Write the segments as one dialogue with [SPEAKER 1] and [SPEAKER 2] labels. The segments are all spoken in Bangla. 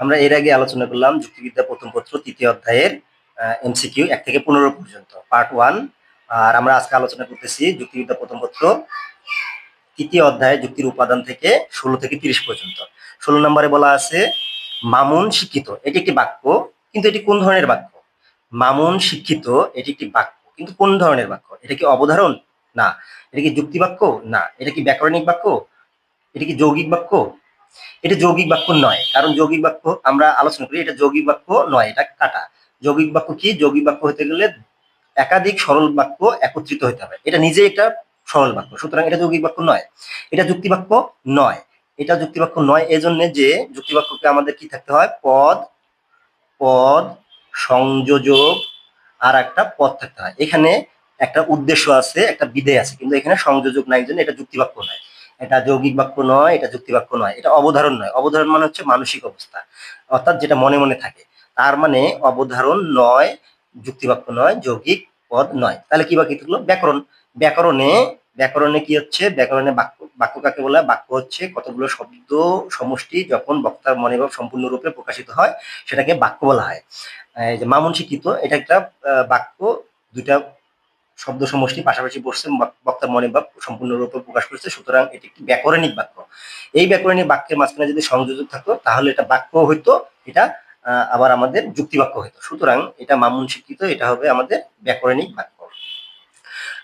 [SPEAKER 1] আমরা এর আগে আলোচনা করলাম যুক্তিবিদ্যা প্রথম পত্র তৃতীয় অধ্যায়ের এমসিকিউ এক থেকে পনেরো পর্যন্ত পার্ট ওয়ান আর আমরা আজকে আলোচনা করতেছি যুক্তিবিদ্যা প্রথম পত্র তৃতীয় অধ্যায়ে যুক্তির উপাদান থেকে ষোলো থেকে তিরিশ পর্যন্ত। ষোলো নম্বরে বলা আছে, মামুন শিক্ষিত। এটি একটি বাক্য, কিন্তু এটি কোন ধরনের বাক্য? মামুন শিক্ষিত। এটি একটি বাক্য, কিন্তু কোন ধরনের বাক্য? এটা কি অবধারণ? না। এটা কি যুক্তি বাক্য? না। এটা কি ব্যাকরণিক বাক্য? এটা কি যৌগিক বাক্য? এটা যৌগিক বাক্য নয়। কারণ যৌগিক বাক্য আমরা আলোচনা করি, এটা যৌগিক বাক্য নয়, এটা কাটা। যৌগিক বাক্য কি? যৌগিক বাক্য হতে গেলে একাধিক সরল বাক্য একত্রিত হতে হবে। এটা নিজে একটা সরল বাক্য, সুতরাং এটা যৌগিক বাক্য নয়। এটা যুক্তি বাক্য নয়। এটা যুক্তি বাক্য নয় এজন্য যে যুক্তি বাক্যকে আমাদের কি থাকতে হয়? পদ পদ, সংযোজক, আর একটা পদ থাকতে হয়। এখানে একটা উদ্দেশ্য আছে, একটা বিধেয় আছে, কিন্তু এখানে সংযোজক নাই জন্য এটা যুক্তি বাক্য নয়। এটা যৌগিক বাক্য নয়, এটা যুক্তি বাক্য নয়, এটা অবধারণ নয়। অবধারণ মানে হচ্ছে মানসিক অবস্থা। অর্থাৎ যেটা মনে মনে থাকে। তার মানে অবধারণ নয়, যুক্তি বাক্য নয়, যৌগিক পদ নয়। তাহলে কি বাকি থাকল? ব্যাকরণ। ব্যাকরণে ব্যাকরণে কি হচ্ছে? ব্যাকরণে বাক্য বাক্য কাকে বলা? বাক্য হচ্ছে কতগুলো শব্দ, সমষ্টি যখন বক্তার মনে ভাব সম্পূর্ণরূপে প্রকাশিত হয়, সেটাকে বাক্য বলা হয়। যে মামুন শিক্ষিত, এটা একটা বাক্য, দুইটা শব্দ সমষ্টি পাশাপাশি বসছে বক- বক্তার মনে ভাব সম্পূর্ণরূপে প্রকাশ করেছে, সুতরাং এটি একটি ব্যাকরণিক বাক্য। এই ব্যাকরণিক বাক্যের মাঝখানে যদি সংযোজক থাকতো, তাহলে এটা বাক্য হইতো, এটা আবার আমাদের যুক্তি বাক্য হইতো। সুতরাং এটা মামুন শিক্ষিত, এটা হবে আমাদের ব্যাকরণিক বাক্য।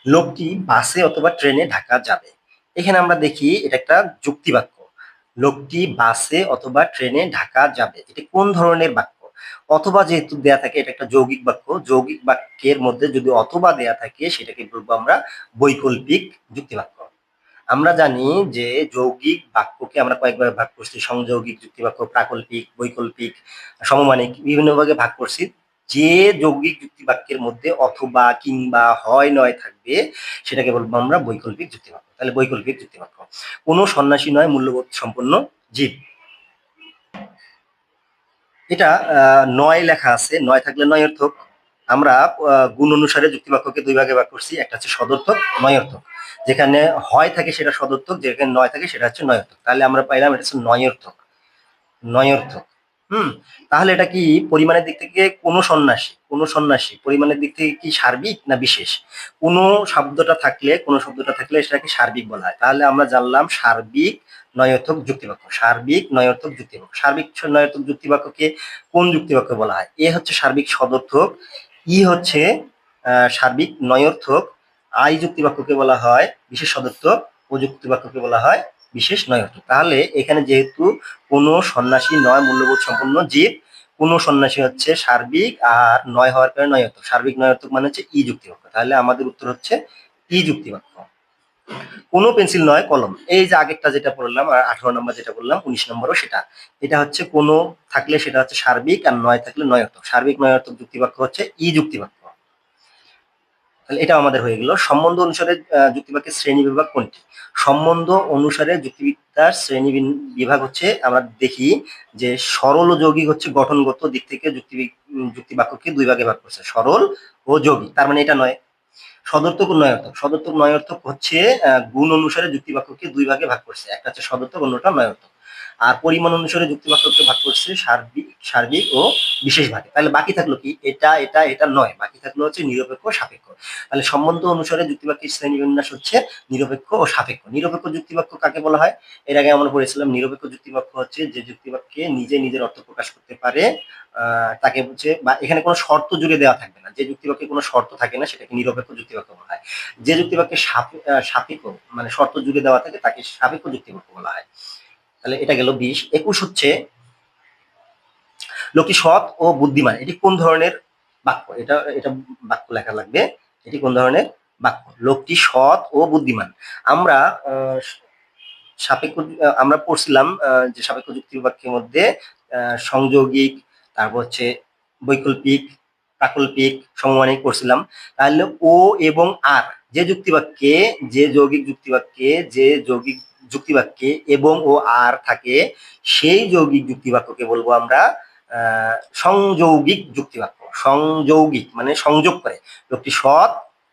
[SPEAKER 1] লোকটি বাসে অথবা ট্রেনে ঢাকা যাবে। এখানে আমরা দেখি এটা একটা যুক্তি বাক্য লোকটি বাসে অথবা ট্রেনে ঢাকা যাবে। এটি কোন ধরনের বাক্য? অথবা যেহেতু দেয়া থাকে, এটা একটা যৌগিক বাক্য, যৌগিক বাক্যের মধ্যে যদি অথবা দেয়া থাকে, সেটাকে বলব আমরা বৈকল্পিক যুক্তি বাক্য আমরা জানি যে যৌগিক বাক্যকে আমরা কয়েকবার ভাগ করছি, সংযৌগিক যুক্তি বাক্য প্রাকল্পিক, বৈকল্পিক, সমমানিক, বিভিন্ন ভাগে ভাগ করছি। যে যৌগিক যুক্তি বাক্যের মধ্যে অথবা কিংবা হয়, নয় থাকবে, সেটাকে বলব আমরা বৈকল্পিক যুক্তি বাক্য তাহলে বৈকল্পিক যুক্তি বাক্য কোনো সন্ন্যাসী নয়, মূল্যবোধ সম্পন্ন জীব। এটা নয় লেখা আছে। নয় থাকলে নয় অর্থক। আমরা গুণ অনুসারে যুক্তিবাক্যকে দুই ভাগে ভাগ করছি। একটা হচ্ছে সদর্থক, নয় অর্থক। যেখানে হয় থাকে সেটা সদর্থক, যেখানে নয় থাকে সেটা হচ্ছে নয় অর্থক। তাহলে আমরা পাইলাম এটা হচ্ছে নয় অর্থক। নয় অর্থক। হুম, তাহলে এটা কি পরিমাণের দিক থেকে কোনো সন্ন্যাসী কোনো সন্ন্যাসী, পরিমাণের দিক থেকে কি সার্বিক না বিশেষ? কোনো শব্দটা থাকলে, কোনো শব্দটা থাকলে সেটাকে সার্বিক বলা হয়। তাহলে আমরা জানলাম সার্বিক নয়র্থক যুক্তিবাক্য, সার্বিক নয়র্থক যুক্তিবাক্য। সার্বিক নয়র্থক যুক্তিবাক্যকে কোন যুক্তিবাক্য বলা হয়? এ হচ্ছে সার্বিক সদর্থক, ই হচ্ছে সার্বিক নয়র্থক। আই যুক্তিবাক্যকে বলা হয় বিশেষ সদর্থক, ও যুক্তিবাক্যকে বলা হয় বিশেষ নয়র্থক তাহলে এখানে যেহেতু কোনো সন্ন্যাসী নয়, মূল্যবোধ সম্পন্ন জীব, কোনো সন্ন্যাসী হচ্ছে সার্বিক আর নয় হওয়ার কারণে নয়র্থক সার্বিক নয়র্থক মানে হচ্ছে ই যুক্তিবাক্য তাহলে আমাদের উত্তর হচ্ছে ই যুক্তিবাক্য কোনো পেন্সিল নয়, কলম। এই যে আগেরটা যেটা পড়লাম আর আঠারো নম্বর যেটা বললাম, উনিশ নম্বরও সেটা। এটা হচ্ছে কোনো থাকলে সেটা হচ্ছে সার্বিক আর নয় থাকলে নয়র্থক সার্বিক নয়র্থক যুক্তিবাক্য হচ্ছে ই যুক্তিবাক্য তাহলে এটা আমাদের হয়ে গেল। সম্বন্ধ অনুসারে যুক্তিবাক্যের শ্রেণি বিভাগ কোনটি? সম্বন্ধ অনুসারে যুক্তিবিদ্যার শ্রেণি বিভাগ হচ্ছে, আমরা দেখি যে সরল ও যৌগিক হচ্ছে গঠনগত দিক থেকে যুক্তি যুক্তি বাক্যকে দুই ভাগে ভাগ করছে, সরল ও যৌগিক। তার মানে এটা নয়। সদর্থক ও নয়ার্থক সদর্থক নয়ার্থক হচ্ছে গুণ অনুসারে যুক্তি বাক্যকে দুই ভাগে ভাগ করছে। একটা হচ্ছে সদর্থক, অন্যটা নয়ার্থক আর পরিমাণ অনুসারে যুক্তি বাক্যকে ভাগ করছে সার্বিক সার্বিক ও বিশেষ ভাগে। তাহলে বাকি থাকল কি? এটা এটা এটা নয়। বাকি থাকল হচ্ছে নিরপেক্ষ সাপেক্ষ। তাহলে সম্বন্ধ অনুসারে যুক্তিবাক্যের শ্রেণি বিন্যাস হচ্ছে নিরপেক্ষ ও সাপেক্ষ। নিরপেক্ষ যুক্তিবাক্য কাকে বলা হয়? এর আগে আমরা পড়েছিলাম নিরপেক্ষ যুক্তিবাক্য হচ্ছে যে যুক্তিবাক্যে নিজে নিজের অর্থ প্রকাশ করতে পারে তাকে হচ্ছে বা এখানে কোনো শর্ত জুড়ে দেওয়া থাকবে না। যে যুক্তিবাক্যে কোনো শর্ত থাকে না, সেটাকে নিরপেক্ষ যুক্তিবাক্য বলা হয়। যে যুক্তিবাক্যে সাপেক্ষ মানে শর্ত জুড়ে দেওয়া থাকে, তাকে সাপেক্ষ যুক্তিবাক্য বলা হয়। তাহলে এটা গেল বিশ। একুশ হচ্ছে লোকটি সৎ ও বুদ্ধিমান। এটি কোন ধরনের বাক্য? এটা এটা বাক্য লেখা লাগবে। এটি কোন ধরনের বাক্য? লোকটি সৎ ও বুদ্ধিমান। আমরা সাপেক্ষ আমরা পড়ছিলাম যে সাপেক্ষ যুক্তি বাক্যের মধ্যে সংযোগিক, তারপর হচ্ছে বৈকল্পিক, প্রাকল্পিক, সমমানিক করছিলাম তাহলে ও এবং আর, যে যুক্তিবাক্যে, যে যৌগিক যুক্তিবাক্যে, যে যৌগিক যুক্তিবাক্যে এবং ও আর থাকে, সেই যৌগিক যুক্তিবাক্যকে বলব আমরা সংযৌগিক যুক্তিবাক্য। সংযৌগিক মানে সংযোগ করে। লোকটি সৎ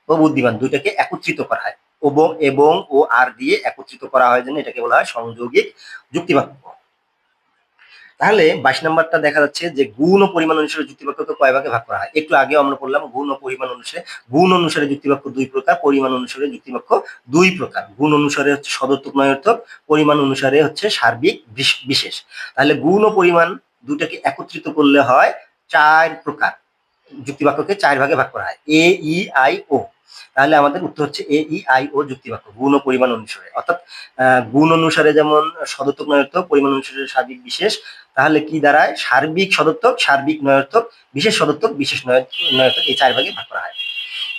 [SPEAKER 1] ও বুদ্ধিমান দুইটাকে একত্রিত করা হয়। এবং এবং ও আর দিয়ে একত্রিত করা হয় জন্য এটাকে বলা হয় সংযোগিক যুক্তিবাক্য। তাহলে বাইশ নাম্বারটা দেখা যাচ্ছে যে গুণ ও পরিমাণ অনুসারে যুক্তিবাক্যকে কয় ভাগে ভাগ করা হয়? একটু আগে আমরা বললাম গুণ ও পরিমাণ অনুসারে, গুণ অনুসারে যুক্তিবাক্য দুই প্রকার, পরিমাণ অনুসারে যুক্তিবাক্য দুই প্রকার। গুণ অনুসারে হচ্ছে সদর্থক, নয়র্থক, পরিমাণ অনুসারে হচ্ছে সার্বিক বিশেষ। তাহলে গুণ ও পরিমাণ দুটাকে একত্রিত করলে হয় চার প্রকার। যুক্তিবাক্যকে চার ভাগে ভাগ করা হয়। A, E, I, O. তাহলে আমাদের উত্তর হচ্ছে এ ই আই ও যুক্তিবাক্য, গুণ ও পরিমাণ অনুসারে। অর্থাৎ গুণ অনুসারে যেমন সদর্থক নয়র্থক পরিমাণ অনুসারে সার্বিক বিশেষ, তাহলে কি দাঁড়ায়? সার্বিক সদর্থক সার্বিক নয়র্থক বিশেষ সদর্থক বিশেষ নয়- এই চার ভাগে ভাগ করা হয়।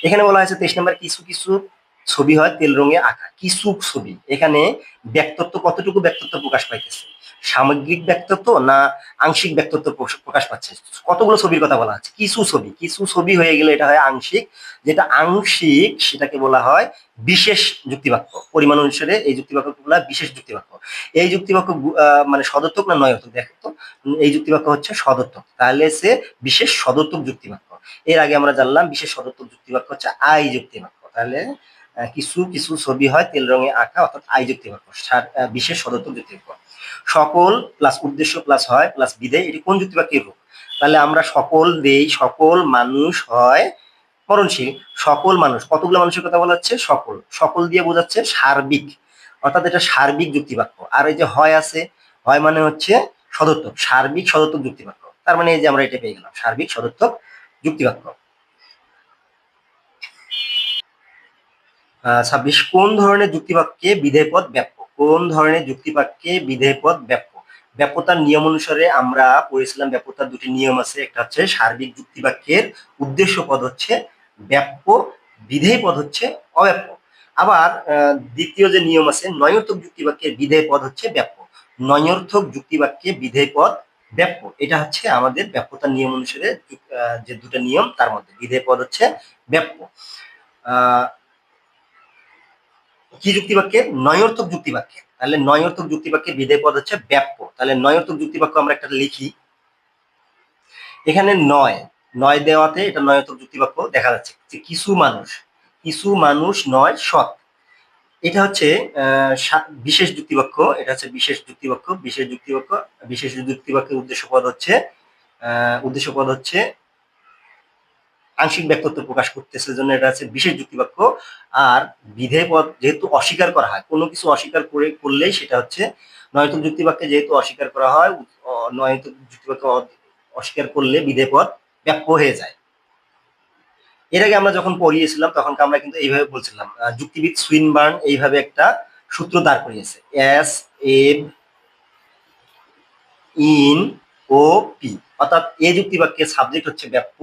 [SPEAKER 1] এখানে বলা হয়েছে তেইশ নম্বর, কিছু কিছু ছবি হয় তেল রঙে আঁকা, কিছু ছবি। এখানে ব্যক্তত্ব কতটুকু ব্যক্তত্ব প্রকাশ পাইতেছে? সামগ্রিক ব্যক্তিত্ব না আংশিক ব্যক্তিত্ব প্রকাশ- পাচ্ছে? কতগুলো ছবির কথা বলা আছে? কিছু ছবি কিছু ছবি হয়ে গেলে এটা হয় আংশিক। যেটা আংশিক সেটাকে বলা হয় বিশেষ যুক্তিবাক্য। পরিমাণ অনুসারে এই হয় বিশেষ যুক্তিবাক্য। এই যুক্তিবাক্য মানে সদর্থক না নয়র্থক দেখো তো। উম, এই যুক্তিবাক্য হচ্ছে সদর্থক তাহলে সে বিশেষ সদর্থক যুক্তিবাক্য। এর আগে আমরা জানলাম বিশেষ সদর্থক যুক্তিবাক্য হচ্ছে আই যুক্তিবাক্য। তাহলে কিছু কিছু ছবি হয় তেল রঙে আঁকা, অর্থাৎ আই যুক্তিবাক্য বিশেষ সদর্থক যুক্তিবাক্য সকল প্লাস উদ্দেশ্য প্লাস হয় প্লাস বিধেয়, এটি কোন যুক্তিবাক্যের রূপ? তাহলে আমরা সকল দেই, সকল মানুষ হয় মরণশীল। সকল মানুষ, কতগুলো মানুষের কথা বলা হচ্ছে? সকল। সকল দিয়ে বোঝাচ্ছে সার্বিক। অর্থাৎ এটা সার্বিক যুক্তিবাক্য। আর এই যে হয় আছে, হয় মানে হচ্ছে সদর্থক সার্বিক সদর্থক যুক্তিবাক্য। তার মানে এই যে আমরা এটা পেয়ে গেলাম, সার্বিক সদর্থক যুক্তিবাক্য আহ, ছাব্বিশ, কোন ধরনের যুক্তিবাক্যে বিধেয় পদ ব্যাপ্য? কোন ধরনের যুক্তিবাক্যে বিধেয় পদ ব্যাপ্য? ব্যাপ্যতার নিয়ম অনুসারে আমরা পড়েছিলাম ব্যাপ্যতার দুটি নিয়ম আছে। একটা হচ্ছে সার্বিক যুক্তিবাক্যের উদ্দেশ্য পদ হচ্ছে ব্যাপ্য বিধেয় পদ হচ্ছে অব্যাপ্য। আবার দ্বিতীয় যে নিয়ম আছে নয়র্থক যুক্তিবাক্যের বিধেয় পদ হচ্ছে ব্যাপ্য। নয়র্থক যুক্তিবাক্যে বিধেয় পদ ব্যাপ্য। এটা হচ্ছে আমাদের ব্যাপ্যতার নিয়ম অনুসারে যে দুটো নিয়ম, তার মধ্যে বিধেয় পদ হচ্ছে ব্যাপ্য। আহ কি যুক্তিবাক্যের নয়র্থক যুক্তিবাক্যের তাহলে নয়র্থক যুক্তিবাক্যের বিধেয় পদ হচ্ছে ব্যাপ্য। তাহলে নয়র্থক যুক্তিবাক্য আমরা একটা লিখি। এখানে নয়। নয় দেওয়াতে এটা নয়র্থক যুক্তিবাক্য দেখা যাচ্ছে যে কিছু মানুষ কিছু মানুষ নয় সৎ। এটা হচ্ছে বিশেষ যুক্তিবাক্য। এটা হচ্ছে বিশেষ যুক্তিবাক্য। বিশেষ যুক্তিবাক্য, বিশেষ যুক্তিবাক্যের উদ্দেশ্য পদ হচ্ছে উদ্দেশ্য পদ হচ্ছে আংশিক ব্যক্তিত্ব প্রকাশ করতেছে জন্য এটা হচ্ছে বিশেষ যুক্তিবাক্য। আর বিধেয় পদ যেহেতু অস্বীকার করা হয়, কোনো কিছু অস্বীকার করে, করলেই সেটা হচ্ছে নয়তক যুক্তিবাক্যে যেহেতু অস্বীকার করা হয় নয়তক যুক্তিবাক্য অস্বীকার করলে বিধেয় পদ ব্যাপ্য হয়ে যায়। এর আগে আমরা যখন পড়িয়েছিলাম তখন আমরা কিন্তু এইভাবে বলছিলাম যুক্তিবিদ সুইনবার্ন এইভাবে একটা সূত্র দাঁড় করিয়েছে, S, M, N, O, P. অর্থাৎ এ যুক্তিবাক্যের সাবজেক্ট হচ্ছে ব্যাপ্য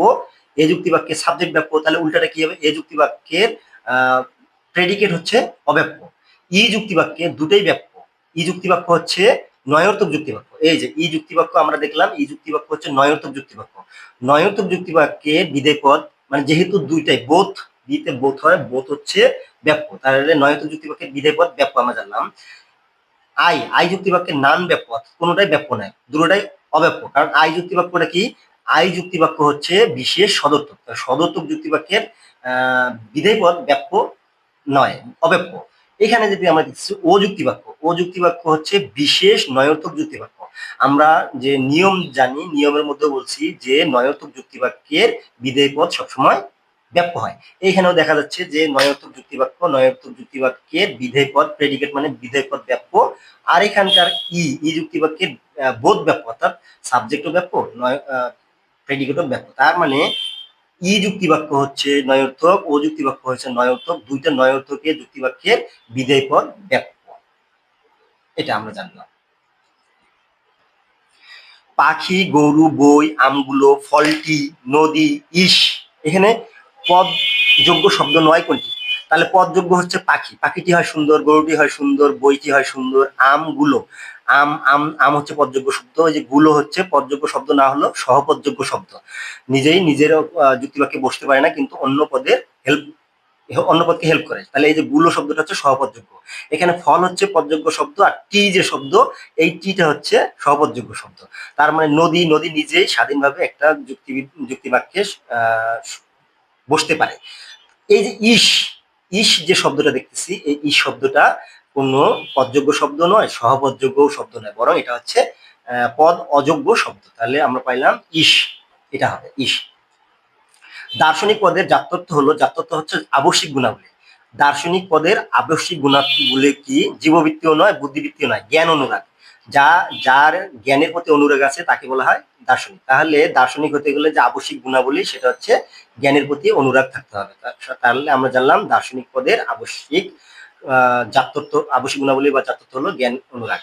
[SPEAKER 1] এ যুক্তিবাক্যের সাবজেক্ট ব্যাপ্য, তাহলে উল্টাটা কি হবে? এ যুক্তিবাক্যের প্রেডিকেট হচ্ছে অব্যাপ্য। ই যুক্তিবাক্যে দুটোই ব্যাপ্য। ই যুক্তিবাক্য হচ্ছে নয়র্থক যুক্তিবাক্য। এই যে ই যুক্তিবাক্য আমরা দেখলাম, ই যুক্তিবাক্য হচ্ছে নয়র্থক যুক্তিবাক্য। নয়র্থক যুক্তিবাক্যের বিধেয় পদ মানে যেহেতু দুইটাই বোথ বিতে বোথ হয় বোথ হচ্ছে ব্যাপ্য। তাহলে নয়র্থক যুক্তিবাক্যের বিধেয় পদ, ব্যাপ্য আমরা জানলাম। আই আই যুক্তিবাক্যের নান ব্যাপ্য কোনোটাই ব্যাপ্য নয়, দুটোটাই অব্যাপ্য। কারণ আই যুক্তিবাক্যটা কি? আই যুক্তিবাক্য হচ্ছে বিশেষ সদর্থক। সদর্থক যুক্তিবাক্যের আহ বিধেয় পদ ব্যাপ্য নয় অব্যাপ্য। এখানে যদি আমরা দেখছি ও যুক্তিবাক্য ও যুক্তিবাক্য হচ্ছে বিশেষ নয়র্থক যুক্তিবাক্য আমরা যে নিয়ম জানি নিয়মের মধ্যে বলছি যে নয়র্থক যুক্তিবাক্যের বিধেয় পদ সবসময় ব্যাপ্য হয়। এইখানেও দেখা যাচ্ছে যে নয়র্থক যুক্তিবাক্য নয়র্থক যুক্তিবাক্যের বিধেয় পদ প্রেডিকেট মানে বিধেয় পদ ব্যাপ্য। আর এখানকার ই ই যুক্তিবাক্যের আহ, বোধ ব্যাপ্য অর্থাৎ সাবজেক্টও ব্যাপ্য নয় প্রেডিকেটও ব্যাপ্য তার মানে ই যুক্তিবাক্য হচ্ছে নয়র্থক ও যুক্তিবাক্য হচ্ছে নয়র্থক দুইটা নয়র্থকের যুক্তিবাক্যের বিধেয় পদ এটা আমরা জানলাম। পাখি, গরু, বই, আমগুলো, ফলটি, নদী, ইস, এখানে পদ যোগ্য শব্দ নয় কোনটি? তাহলে পদযোগ্য হচ্ছে পাখি। পাখিটি হয় সুন্দর, গরুটি হয় সুন্দর, বইটি হয় সুন্দর, আমগুলো। আম আম আম হচ্ছে পদযোগ্য শব্দ ওই যে গুলো হচ্ছে পদযোগ্য শব্দ না হলো সহপদযোগ্য শব্দ। নিজেই নিজের যুক্তিবাক্যে বসতে পারে না, কিন্তু অন্য পদের হেল্প অন্য পদকে হেল্প করে। তাহলে এই যে গুলো শব্দটা হচ্ছে সহপদযোগ্য এখানে ফল হচ্ছে পদযোগ্য শব্দ আর টি যে শব্দ, এই টিটা হচ্ছে সহপদযোগ্য শব্দ। তার মানে নদী নদী নিজেই স্বাধীনভাবে একটা যুক্তি যুক্তিবাক্যে বসতে পারে। এই যে ইস ইস যে শব্দটা দেখতেছি, এই ইস শব্দটা কোনো পদযোগ্য শব্দ নয় সহপদযোগ্য শব্দ নয়, বরং এটা হচ্ছে পদ অযোগ্য শব্দ। তাহলে আমরা পাইলাম ইস, এটা হবে ইস। দার্শনিক পদের জাত্যর্থ হলো জাত্যর্থ হচ্ছে আবশ্যিক গুণাবলী। দার্শনিক পদের আবশ্যিক গুণাবলী কি? জীববৃত্তীয় নয়, বুদ্ধিবৃত্তীয় নয়, জ্ঞান অনুরাগ। যা, যার জ্ঞানের প্রতি অনুরাগ আছে তাকে বলা হয় দার্শনিক। তাহলে দার্শনিক হতে গেলে যে আবশ্যিক গুণাবলী, সেটা হচ্ছে জ্ঞানের প্রতি অনুরাগ থাকতে হবে। তাহলে আমরা জানলাম দার্শনিক পদের আবশ্যিক জাত্যর্থ আবশ্যিক গুণাবলী বা জাত্যর্থ হলো জ্ঞান অনুরাগ।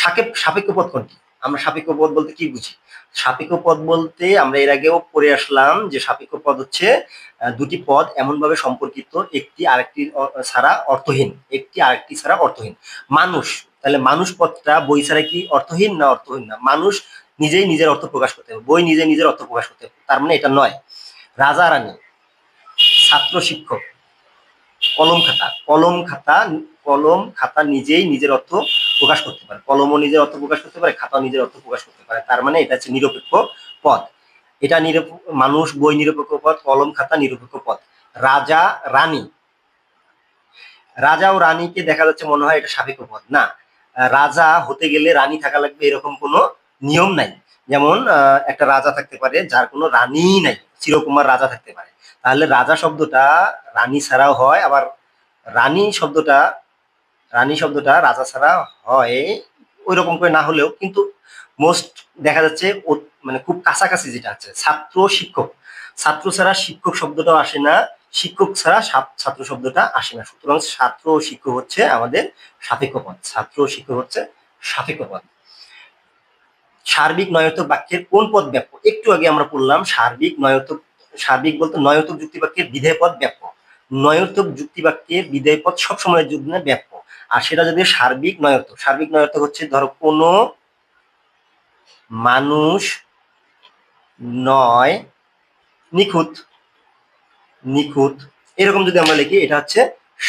[SPEAKER 1] সাপেক্ষ সাপেক্ষ পদ কোনটি? আমরা সাপেক্ষ পদ বলতে কি বুঝি? সাপেক্ষ পদ বলতে আমরা এর আগেও পড়ে আসলাম যে সাপেক্ষ পদ হচ্ছে দুটি পদ এমনভাবে সম্পর্কিত, একটি আরেকটি ছাড়া অর্থহীন, একটি আরেকটি ছাড়া অর্থহীন। মানুষ, তাহলে মানুষ পদটা বই ছাড়া কি অর্থহীন না অর্থহীন না? মানুষ নিজেই নিজের অর্থ প্রকাশ করতে হবে। বই নিজে নিজের অর্থ প্রকাশ করতে হবে। তার মানে এটা নয়। রাজা রানী ছাত্র শিক্ষক কলম খাতা। কলম খাতা কলম খাতা নিজেই নিজের অর্থ প্রকাশ করতে পারে। কলমও নিজের অর্থ প্রকাশ করতে পারে, খাতাও নিজের অর্থ প্রকাশ করতে পারে। তার মানে এটা হচ্ছে নিরপেক্ষ পদ। এটা মানুষ, বই নিরপেক্ষ পদ, কলম খাতা নিরপেক্ষ পদ। রাজা, রানী। রাজা ও রানীকে দেখা যাচ্ছে মনে হয় এটা সাপেক্ষ পদ। না, রাজা হতে গেলে রানী থাকা লাগবে এরকম কোনো নিয়ম নাই। যেমন একটা রাজা থাকতে পারে যার কোনো রানী নাই। চিরকুমার রাজা থাকতে পারে। তাহলে রাজা শব্দটা রানী ছাড়াও হয়, আবার রানী শব্দটা রানী শব্দটা রাজা ছাড়া হয় ওই রকম করে না হলেও, কিন্তু মোস্ট দেখা যাচ্ছে মানে খুব কাছাকাছি যেটা আছে, ছাত্র শিক্ষক। ছাত্র ছাড়া শিক্ষক শব্দটাও আসে না, শিক্ষক ছাড়া ছাত্র শব্দটা আসে না। সুতরাং ছাত্র ও শিক্ষক হচ্ছে আমাদের সাপেক্ষ পদ ছাত্র ও শিক্ষক হচ্ছে সাপেক্ষ পদ সার্বিক নয়তক বাক্যের কোন পদ ব্যাপ্য একটু আগে আমরা পড়লাম সার্বিক নয়তক সার্বিক বলতে নয়তক যুক্তি বাক্যের বিধেয় পদ ব্যাপ্য নয়তক যুক্তি বাক্যের বিধেয় পদ সবসময়ের জন্য ব্যাপ্য আর সেটা যদি সার্বিক নয়তক সার্বিক নয়তক হচ্ছে ধরো কোনো মানুষ নয়, নিখুঁত নিখুঁত। এরকম যদি আমরা লিখি, এটা হচ্ছে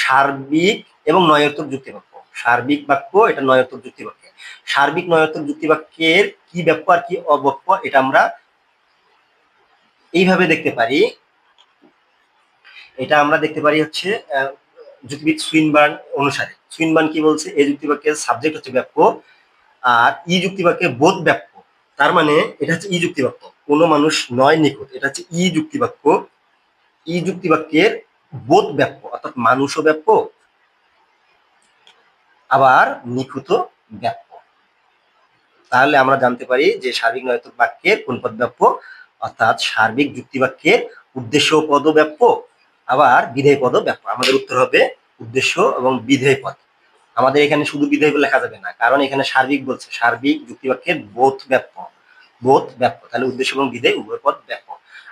[SPEAKER 1] সার্বিক এবং নয়তক যুক্তি বাক্য সার্বিক বাক্য, এটা নয়তক যুক্তি বাক্য সার্বিক নয়তক যুক্তি বাক্যের কি ব্যাপ্য আর কি অব্যাপ্য, এটা আমরা এইভাবে দেখতে পারি। এটা আমরা দেখতে পারি হচ্ছে যুক্তিবিদ সুইনবার্ন অনুসারে। সুইনবার্ন কি বলছে? এই যুক্তিবাক্যের সাবজেক্ট হচ্ছে ব্যাপ্য, আর ই যুক্তিবাক্যের বোধ ব্যাপ্য। তার মানে এটা হচ্ছে ই যুক্তিবাক্য। কোনো মানুষ নয় নিখুঁত। এটা হচ্ছে ই যুক্তিবাক্য। ই যুক্তিবাক্যের বোধ ব্যাপ্য, অর্থাৎ মানুষও ব্যাপ্য, আবার নিখুঁত ব্যাপ্য। তাহলে আমরা জানতে পারি যে সার্বিক নৈতিক বাক্যের কোন পদ ব্যাপ্য অর্থাৎ সার্বিক যুক্তিবাক্যের উদ্দেশ্য পদ ব্যাপ্য, আবার বিধেয় পদ ব্যাপ্য। আমাদের উত্তর হবে উদ্দেশ্য এবং বিধেয় পদ। আমাদের এখানে শুধু বিধেয় লেখা যাবে না, কারণ এখানে সার্বিক বলছে, সার্বিক যুক্তিবাক্যের বোধ ব্যাপ্য বোধ ব্যাপ্য। তাহলে উদ্দেশ্য এবং বিধেয়, উভয় পদ ব্যাপ্য।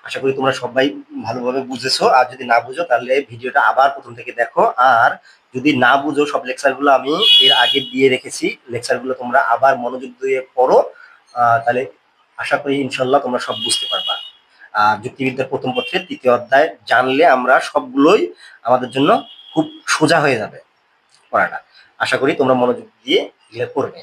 [SPEAKER 1] আশা করি তোমরা সবাই ভালোভাবে বুঝেছ। আর যদি না বুঝো, তাহলে ভিডিওটা আবার প্রথম থেকে দেখো। আর যদি না বুঝো, সব লেকচারগুলো আমি এর আগে দিয়ে রেখেছি। লেকচারগুলো তোমরা আবার মনোযোগ দিয়ে পড়ো। তাহলে আশা করি ইনশাল্লাহ তোমরা সব বুঝতে পারবা। আর যুক্তিবিদ্যার প্রথম পত্রের তৃতীয় অধ্যায় জানলে আমরা সবগুলোই আমাদের জন্য খুব সোজা হয়ে যাবে পড়াটা। আশা করি তোমরা মনোযোগ দিয়ে এগুলো করবে